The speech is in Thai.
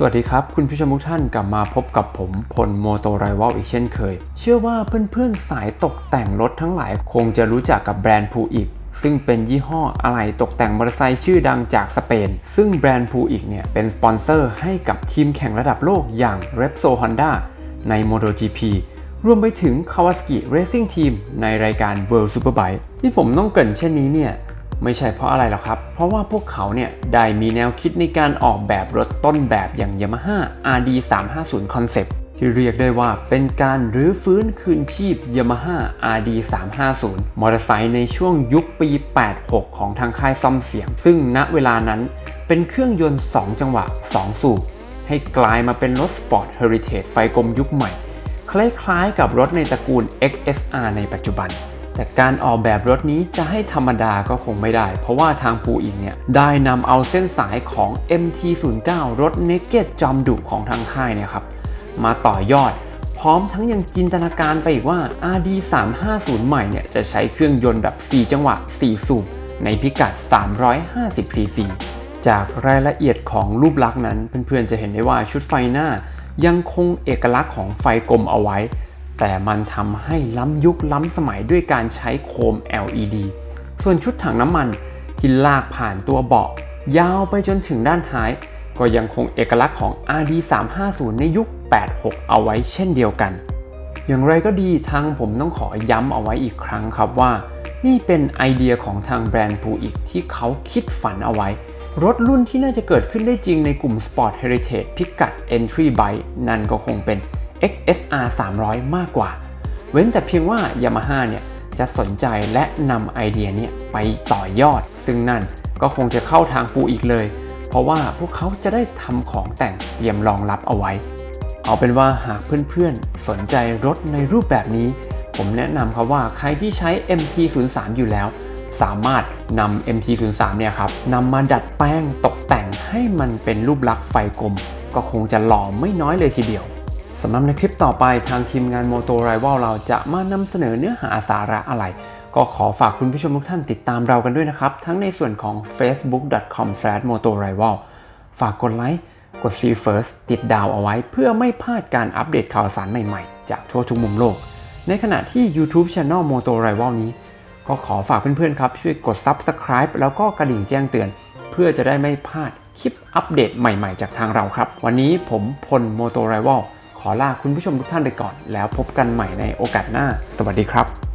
สวัสดีครับ คุณผู้ชมทุกท่านกลับมาพบกับผมพลโมโตไรว a ลอีกเช่นเคย เชื่อว่าเพื่อนๆสายตกแต่งรถทั้งหลายคงจะรู้จักกับแบรนด์พูอีกซึ่งเป็นยี่ห้ออะไหล่ตกแต่งมอเตอร์ไซค์ชื่อดังจากสเปน ซึ่งแบรนด์พูอีกเนี่ยเป็นสปอนเซอร์ให้กับทีมแข่งระดับโลกอย่าง r e p s o Honda ใน MotoGP รวมไปถึง Kawasaki Racing Team ในรายการ World Superbike ที่ผมต้องเกรินเช่นนี้เนี่ย ไม่ใช่เพราะอะไรหรอกครับ เพราะว่าพวกเขาเนี่ยได้มีแนวคิดในการออกแบบรถต้นแบบอย่าง Yamaha RD 350 Concept ที่เรียกได้ว่าเป็นการรื้อฟื้นคืนชีพ Yamaha RD 350มอเตอร์ไซค์ในช่วงยุคปี 86 ของทางค่ายซ่อมเสียง ซึ่งณเวลานั้นเป็นเครื่องยนต์ 2 จังหวะ 2 สูบ ให้กลายมาเป็นรถสปอร์ตเฮอริเทจไฟกลมยุคใหม่ คล้ายๆกับรถในตระกูล XSR ในปัจจุบัน แต่การออกแบบรถนี้จะให้ธรรมดาก็คงไม่ได้ เพราะว่าทางปูอิงเนี่ยได้นำเอาเส้นสายของ MT09 รถ Naked จอมดุของทางค่ายเนี่ยครับมาต่อยอด พร้อมทั้งยังจินตนาการไปอีกว่า RD 350 ใหม่เนี่ยจะใช้เครื่องยนต์แบบ 4 จังหวะ 4 สูบในพิกัด 350 cc จากรายละเอียดของรูปลักษณ์นั้นเพื่อนๆจะเห็นได้ว่าชุดไฟหน้ายังคงเอกลักษณ์ของไฟกลมเอาไว้ แต่มันทำให้ล้ำยุคล้ำสมัยด้วยการใช้โคม LED ส่วนชุดถังน้ำมันที่ลากผ่านตัวเบาะ ยาวไปจนถึงด้านท้าย ก็ยังคงเอกลักษณ์ของ RD 350 ในยุค 86 เอาไว้เช่นเดียวกัน อย่างไรก็ดีทางผมต้องขอย้ำเอาไว้อีกครั้งครับว่า นี่เป็นไอเดียของทางแบรนด์พูอีกที่เขาคิดฝันเอาไว้ รถรุ่นที่น่าจะเกิดขึ้นได้จริงในกลุ่ม Sport Heritage พิกัด Entry Bike นั่นก็คงเป็น XSR 300 มากกว่า เว้นแต่เพียงว่า Yamaha เนี่ยจะสนใจและนำไอเดียเนี่ยไปต่อยอด ซึ่งนั่นก็คงจะเข้าทางปูอีกเลย เพราะว่าพวกเขาจะได้ทำของแต่งเตรียมรองรับเอาไว้ เอาเป็นว่าหากเพื่อนๆ สนใจรถในรูปแบบนี้ ผมแนะนำครับว่าใครที่ใช้ MT03 อยู่แล้ว สามารถนำ MT03 เนี่ยครับนำมาดัดแปลงตกแต่งให้มันเป็นรูปลักษณ์ไฟกลม ก็คงจะหล่อไม่น้อยเลยทีเดียว สำหรับในคลิปต่อไปทางทีมงาน Moto Rival เราจะมานำเสนอเนื้อหาสาระอะไร ก็ขอฝากคุณผู้ชมทุกท่านติดตามเรากันด้วยนะครับ ทั้งในส่วนของ facebook.com/motorival ฝากกดไลค์กด See First ติดดาวเอาไว้เพื่อไม่พลาดการอัปเดตข่าวสารใหม่ๆ จากทั่วทุกมุมโลก ในขณะที่ YouTube Channel Moto Rival นี้ ก็ขอฝากเพื่อนๆครับ ช่วยกด Subscribe แล้วก็กระดิ่งแจ้งเตือน เพื่อจะได้ไม่พลาดคลิปอัปเดตใหม่ๆ จากทางเราครับ วันนี้ผมพล Moto Rival ขอลาคุณผู้ชมทุกท่านไปก่อน แล้วพบกันใหม่ในโอกาสหน้า สวัสดีครับ